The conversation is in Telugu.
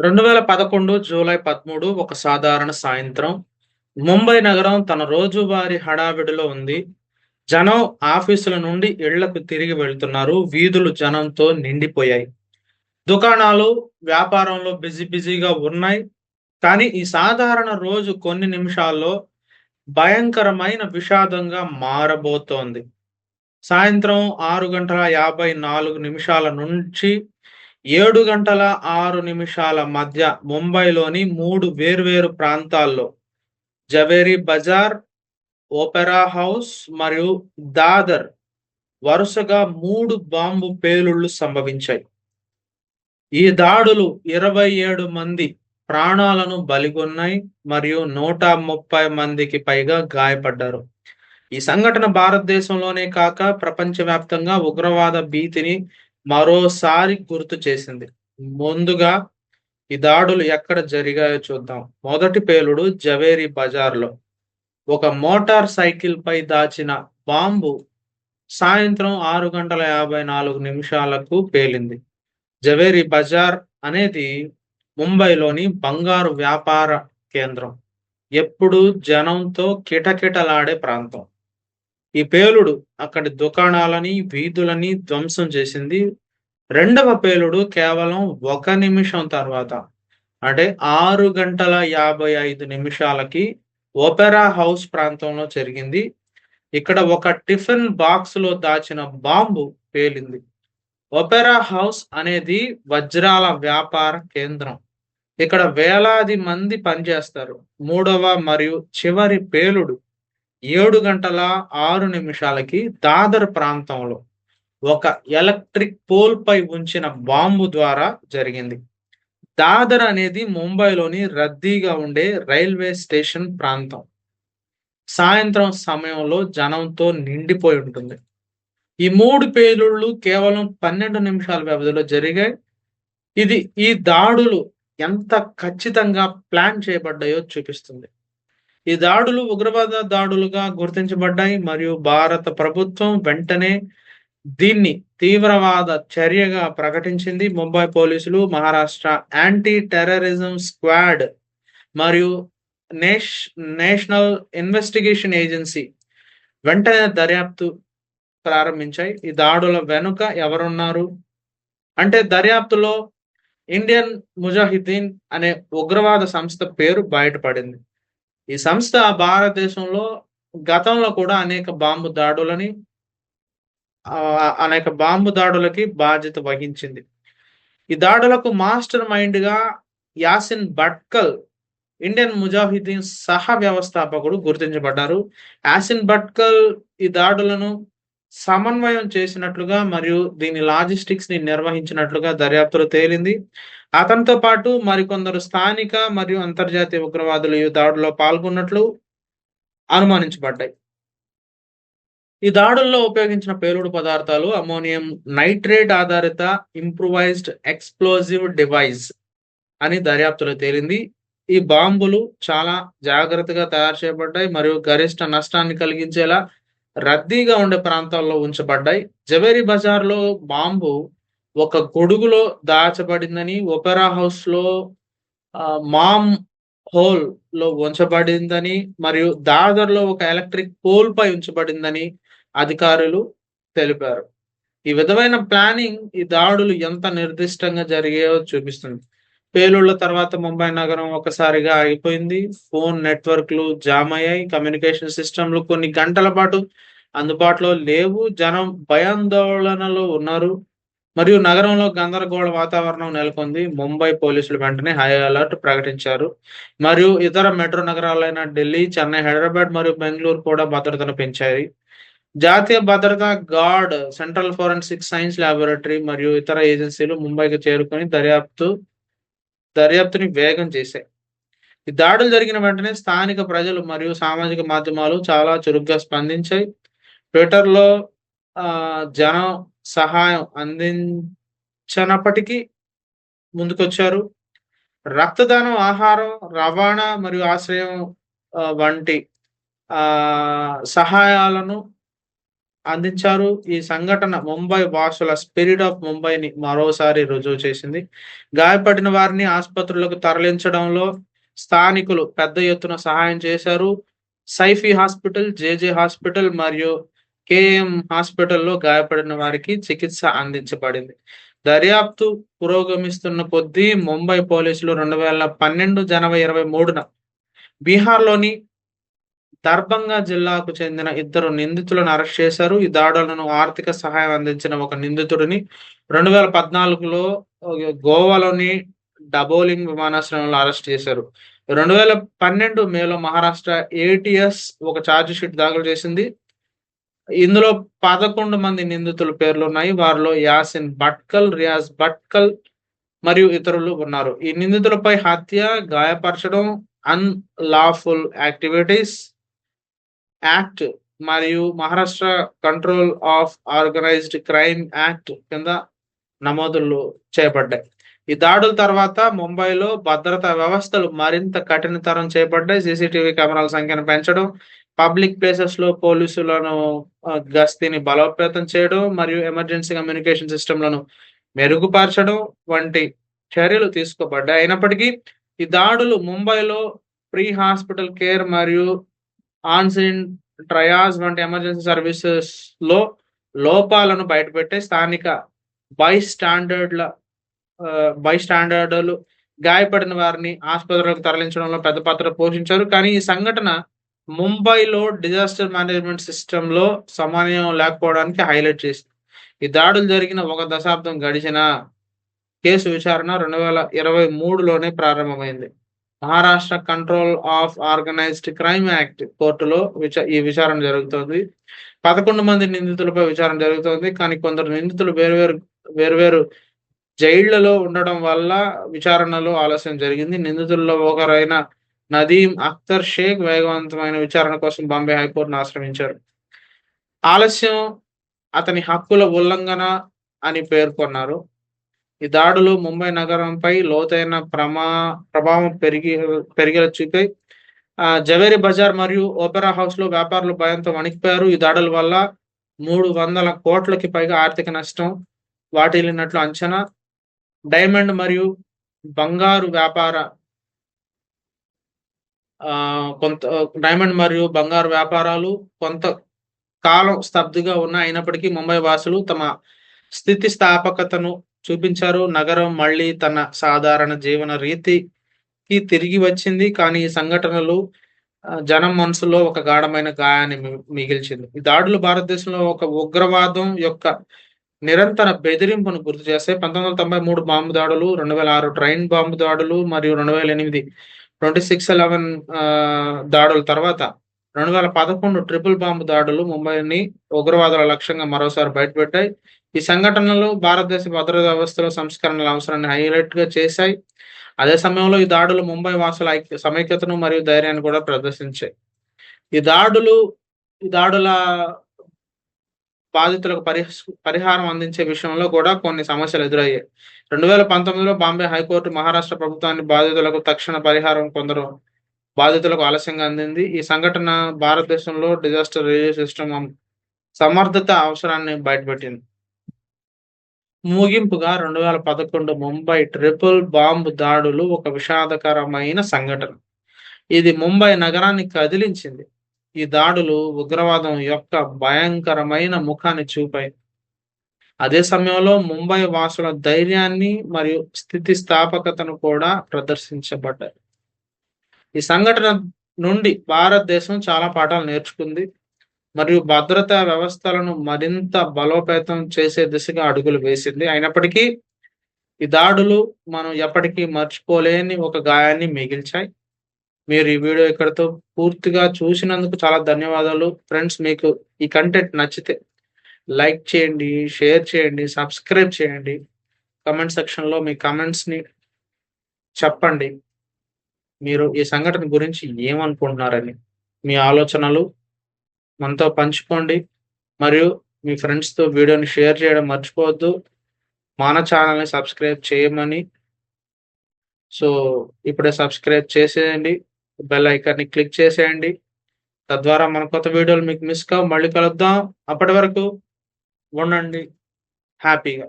రెండు వేల పదకొండు జూలై పదమూడు ఒక సాధారణ సాయంత్రం. ముంబై నగరం తన రోజువారి హడావిడిలో ఉంది. జనం ఆఫీసుల నుండి ఇళ్ళకు తిరిగి వెళ్తున్నారు. వీధులు జనంతో నిండిపోయాయి. దుకాణాలు వ్యాపారంలో బిజీ బిజీగా ఉన్నాయి. కానీ ఈ సాధారణ రోజు కొన్ని నిమిషాల్లో భయంకరమైన విషాదంగా మారబోతోంది. సాయంత్రం ఆరు గంటల యాభై నాలుగు నిమిషాల నుంచి ఏడు గంటల ఆరు నిమిషాల మధ్య ముంబైలోని మూడు వేర్వేరు ప్రాంతాల్లో జవేరీ బజార్ ఓపెరా హౌస్ మరియు దాదర్ వరుసగా మూడు బాంబు పేలుళ్ళు సంభవించాయి. ఈ దాడులు ఇరవై ఏడు మంది ప్రాణాలను బలిగొన్నాయి మరియు నూట ముప్పై మందికి పైగా గాయపడ్డారు. ఈ సంఘటన భారతదేశంలోనే కాక ప్రపంచవ్యాప్తంగా ఉగ్రవాద భీతిని మరోసారి గుర్తు చేసింది. ముందుగా ఈ దాడులు ఎక్కడ జరిగాయో చూద్దాం. మొదటి పేలుడు జవేరి బజార్లో. ఒక మోటార్ సైకిల్ పై దాచిన బాంబు సాయంత్రం ఆరు గంటల యాభై నాలుగు నిమిషాలకు పేలింది. జవేరి బజార్ అనేది ముంబైలోని బంగారు వ్యాపార కేంద్రం. ఎప్పుడు జనంతో కిటకిటలాడే ప్రాంతం. ఈ పేలుడు అక్కడి దుకాణాలని వీధులని ధ్వంసం చేసింది. రెండవ పేలుడు కేవలం ఒక నిమిషం తర్వాత. అంటే ఆరు గంటల యాభై ఐదు నిమిషాలకి ఓపెరా హౌస్ ప్రాంతంలో జరిగింది. ఇక్కడ ఒక టిఫిన్ బాక్స్లో దాచిన బాంబు పేలింది. ఒపెరా హౌస్ అనేది వజ్రాల వ్యాపార కేంద్రం. ఇక్కడ వేలాది మంది పనిచేస్తారు. మూడవ మరియు చివరి పేలుడు ఏడు గంటల ఆరు నిమిషాలకి దాదర్ ప్రాంతంలో ఒక ఎలక్ట్రిక్ పోల్ పై ఉంచిన బాంబు ద్వారా జరిగింది. దాదర్ అనేది ముంబైలోని రద్దీగా ఉండే రైల్వే స్టేషన్ ప్రాంతం. సాయంత్రం సమయంలో జనంతో నిండిపోయి ఉంటుంది. ఈ మూడు పేలుళ్ళు కేవలం పన్నెండు నిమిషాల వ్యవధిలో జరిగాయి. ఇది ఈ దాడులు ఎంత ఖచ్చితంగా ప్లాన్ చేయబడ్డాయో చూపిస్తుంది. ఈ దాడులు ఉగ్రవాద దాడులుగా గుర్తించబడ్డాయి. మరియు భారత ప్రభుత్వం వెంటనే దీన్ని తీవ్రవాద చర్యగా ప్రకటించింది. ముంబై పోలీసులు మహారాష్ట్ర యాంటీ టెర్రరిజం స్క్వాడ్ మరియు నేష్ నేషనల్ ఇన్వెస్టిగేషన్ ఏజెన్సీ వెంటనే దర్యాప్తు ప్రారంభించాయి. ఈ దాడుల వెనుక ఎవరున్నారు? అంటే దర్యాప్తులో ఇండియన్ ముజాహిద్దీన్ అనే ఉగ్రవాద సంస్థ పేరు బయటపడింది. ఈ సంస్థ భారతదేశంలో గతంలో కూడా అనేక బాంబు దాడులని అనేక బాంబు దాడులకి బాధ్యత వహించింది. ఈ దాడులకు మాస్టర్ మైండ్గా యాసిన్ భట్కల్ ఇండియన్ ముజాహిద్దీన్ సహ వ్యవస్థాపకుడు గుర్తించబడ్డారు. యాసిన్ భట్కల్ ఈ దాడులను సమన్వయం చేసినట్లుగా మరియు దీని లాజిస్టిక్స్ని నిర్వహించినట్లుగా దర్యాప్తులో తేలింది. అతనితో పాటు మరికొందరు స్థానిక మరియు అంతర్జాతీయ ఉగ్రవాదులు ఈ దాడుల్లో పాల్గొన్నట్లు అనుమానించబడ్డాయి. ఈ దాడుల్లో ఉపయోగించిన పేలుడు పదార్థాలు అమోనియం నైట్రేట్ ఆధారిత ఇంప్రూవైజ్డ్ ఎక్స్ప్లోజివ్ డివైస్ అని దర్యాప్తులో తేలింది. ఈ బాంబులు చాలా జాగ్రత్తగా తయారు చేయబడ్డాయి మరియు గరిష్ట నష్టాన్ని కలిగించేలా రద్దీగా ఉండే ప్రాంతాల్లో ఉంచబడ్డాయి. జవేరి బజార్లో బాంబు ఒక గొడుగులో దాచబడిందని ఒపెరా హౌస్లో మామ్ హోల్లో ఉంచబడిందని మరియు దాదర్లో ఒక ఎలక్ట్రిక్ పోల్ పై ఉంచబడిందని అధికారులు తెలిపారు. ఈ విధమైన ప్లానింగ్ ఈ దాడులు ఎంత నిర్దిష్టంగా జరిగాయో చూపిస్తుంది. పేలుళ్ళ తర్వాత ముంబై నగరం ఒకసారిగా ఆగిపోయింది. ఫోన్ నెట్వర్క్లు జామ్ అయ్యాయి. కమ్యూనికేషన్ సిస్టమ్లు కొన్ని గంటల పాటు అందుబాటులో లేవు. జనం భయాందోళనలో ఉన్నారు. మరియు నగరంలో గందరగోళ వాతావరణం నెలకొంది. ముంబై పోలీసులు వెంటనే హై అలర్ట్ ప్రకటించారు. మరియు ఇతర మెట్రో నగరాలైన ఢిల్లీ చెన్నై హైదరాబాద్ మరియు బెంగళూరు కూడా భద్రతను పెంచాయి. జాతీయ భద్రతా guard central forensic science laboratory మరియు ఇతర ఏజెన్సీలు ముంబైకి చేరుకొని దర్యాప్తు దర్యాప్తుని వేగం చేశాయి. ఈ దాడులు జరిగిన వెంటనే స్థానిక ప్రజలు మరియు సామాజిక మాధ్యమాలు చాలా చురుగ్గా స్పందించాయి. ట్విట్టర్లో జనం సహాయం అందించినప్పటికీ ముందుకొచ్చారు. రక్తదానం ఆహారం రవాణా మరియు ఆశ్రయం వంటి సహాయాలను అందించారు. ఈ సంఘటన ముంబై వాసుల స్పిరిట్ ఆఫ్ ముంబైని మరోసారి రుజువు చేసింది. గాయపడిన వారిని ఆసుపత్రులకు తరలించడంలో స్థానికులు పెద్ద ఎత్తున సహాయం చేశారు. సైఫీ హాస్పిటల్, జేజే హాస్పిటల్ మరియు కేఎం హాస్పిటల్‌లో గాయపడిన వారికి చికిత్స అందించబడింది. దర్యాప్తు పురోగమిస్తున్న కొద్దీ ముంబై పోలీసులు 2012 జనవరి 23న బీహార్‌లోని దర్భంగా జిల్లాకు చెందిన ఇద్దరు నిందితులను అరెస్ట్ చేశారు. ఈ దాడులను ఆర్థిక సహాయం అందించిన ఒక నిందితుడిని 2014లో గోవాలోని డబోలింగ్ విమానాశ్రయంలో అరెస్ట్ చేశారు. 2012 మేలో మహారాష్ట్ర ఏటీఎస్ ఒక ఛార్జ్ షీట్ దాఖలు చేసింది. ఇందులో 11 మంది నిందితుల పేర్లున్నాయి. వారిలో యాసిన్ భట్కల్, రియాజ్ భట్కల్ మరియు ఇతరులు ఉన్నారు. ఈ నిందితులపై హత్య, గాయపరచడం, అన్‌లాఫుల్ యాక్టివిటీస్ యాక్ట్ మరియు Maharashtra control of organised crime act కింద నమోదులు చేయబడ్డాయి. ఈ దాడుల తర్వాత ముంబైలో భద్రతా వ్యవస్థలు మరింత కఠినతరం చేయబడ్డాయి. సీసీటీవీ కెమెరాల సంఖ్యను పెంచడం, పబ్లిక్ ప్లేసెస్లో పోలీసులను గస్తీని బలోపేతం చేయడం మరియు ఎమర్జెన్సీ కమ్యూనికేషన్ సిస్టమ్‌లను మెరుగుపరచడం వంటి చర్యలు తీసుకోబడ్డాయి. అయినప్పటికీ ఈ దాడులు ముంబైలో ప్రీ హాస్పిటల్ కేర్ మరియు ఆన్సైన్ ట్రయాస్ వంటి ఎమర్జెన్సీ సర్వీసెస్లో లోపాలను బయటపెట్టే స్థానిక బై స్టాండర్డ్ల బై స్టాండర్డ్లు గాయపడిన వారిని ఆసుపత్రులకు తరలించడంలో పెద్ద పాత్ర పోషించారు. కానీ ఈ సంఘటన ముంబైలో డిజాస్టర్ మేనేజ్మెంట్ సిస్టంలో సమన్వయం లేకపోవడానికి హైలైట్ చేసింది. ఈ దాడులు జరిగిన ఒక దశాబ్దం గడిచిన కేసు విచారణ 2023లోనే ప్రారంభమైంది. Maharashtra control of organised crime act కోర్టులో విచ ఈ విచారణ జరుగుతోంది. 11 మంది నిందితులపై విచారణ జరుగుతోంది. కానీ కొందరు నిందితులు వేరువేరు వేర్వేరు జైళ్ళలో ఉండడం వల్ల విచారణలో ఆలస్యం జరిగింది. నిందితుల్లో ఒకరైన నదీమ్ అఖ్తర్ షేక్ వేగవంతమైన విచారణ కోసం బాంబే హైకోర్టును ఆశ్రయించారు. ఆలస్యం అతని హక్కుల ఉల్లంఘన అని పేర్కొన్నారు. ఈ దాడులు ముంబై నగరంపై లోతైన ప్రమా ప్రభావం పెరిగి పెరిగేలా చూపాయి. ఆహ్, బజార్ మరియు ఓపెరా హౌస్లో వ్యాపారులు భయంతో వణికిపోయారు. ఈ దాడుల వల్ల 300 కోట్లకి పైగా ఆర్థిక నష్టం వాటిల్లినట్లు అంచనా. డైమండ్ మరియు బంగారు వ్యాపార కొంత డైమండ్ మరియు బంగారు వ్యాపారాలు కొంత కాలం స్తబ్దుగా ఉన్నాయి. అయినప్పటికీ ముంబై వాసులు తమ స్థితిస్థాపకతను చూపించారు. నగరం మళ్ళీ తన సాధారణ జీవన రీతికి తిరిగి వచ్చింది. కానీ ఈ సంఘటనలు జనం మనసులో ఒక గాఢమైన గాయాన్ని మిగిల్చింది. ఈ దాడులు భారతదేశంలో ఒక ఉగ్రవాదం యొక్క నిరంతర బెదిరింపును గుర్తు చేస్తాయి. 1993 బాంబు దాడులు, 2006 ట్రైన్ బాంబు దాడులు మరియు రెండు వేల ఎనిమిది ట్వంటీ సిక్స్ ఎలెవెన్ దాడుల తర్వాత 2011 ట్రిపుల్ బాంబు దాడులు ముంబైని ఉగ్రవాదుల లక్ష్యంగా మరోసారి బయటపెట్టాయి. ఈ సంఘటనలు భారతదేశ భద్రతా వ్యవస్థలో సంస్కరణల అవసరాన్ని హైలైట్గా చేశాయి. అదే సమయంలో ఈ దాడులు ముంబై వాసుల ఐక్య సమైక్యతను మరియు ధైర్యాన్ని కూడా ప్రదర్శించాయి. ఈ దాడులు ఈ దాడుల బాధితులకు పరిహస్ పరిహారం అందించే విషయంలో కూడా కొన్ని సమస్యలు ఎదురయ్యాయి. 2019లో బాంబే హైకోర్టు మహారాష్ట్ర ప్రభుత్వాన్ని బాధితులకు తక్షణ పరిహారం కొందరు బాధితులకు ఆలస్యంగా అందింది. ఈ సంఘటన భారతదేశంలో డిజాస్టర్ రిలీఫ్ సిస్టమ్ సమర్థత అవసరాన్ని బయటపెట్టింది. ముగింపుగా 2011 ముంబై ట్రిపుల్ బాంబు దాడులు ఒక విషాదకరమైన సంఘటన. ఇది ముంబై నగరాన్ని కదిలించింది. ఈ దాడులు ఉగ్రవాదం యొక్క భయంకరమైన ముఖాన్ని చూపాయి. అదే సమయంలో ముంబై వాసుల ధైర్యాన్ని మరియు స్థితిస్థాపకతను కూడా ప్రదర్శించబడ్డాయి. ఈ సంఘటన నుండి భారతదేశం చాలా పాఠాలు నేర్చుకుంది. మరియు భద్రతా వ్యవస్థలను మరింత బలోపేతం చేసే దిశగా అడుగులు వేసింది. అయినప్పటికీ ఈ దాడులు మనం ఎప్పటికీ మర్చిపోలేని ఒక గాయాన్ని మిగిల్చాయి. మీరు ఈ వీడియో ఇక్కడితో పూర్తిగా చూసినందుకు చాలా ధన్యవాదాలు. ఫ్రెండ్స్ మీకు ఈ కంటెంట్ నచ్చితే లైక్ చేయండి, షేర్ చేయండి, సబ్స్క్రైబ్ చేయండి. కమెంట్ సెక్షన్‌లో మీ కమెంట్స్ని చెప్పండి. మీరు ఈ సంఘటన గురించి ఏమనుకుంటున్నారని. మీ ఆలోచనలు మనతో పంచుకోండి. మరియు మీ ఫ్రెండ్స్‌తో వీడియోని షేర్ చేయడం మర్చిపోవద్దు. మన ఛానల్ని సబ్స్క్రైబ్ చేయమని సో, ఇప్పుడే సబ్స్క్రైబ్ చేసేయండి. బెల్ ఐకాన్‌ని క్లిక్ చేసేయండి. తద్వారా మన కొత్త వీడియోలు మీకు మిస్ కావు. మళ్ళీ కలుద్దాం. అప్పటి వరకు ఉండండి హ్యాపీగా.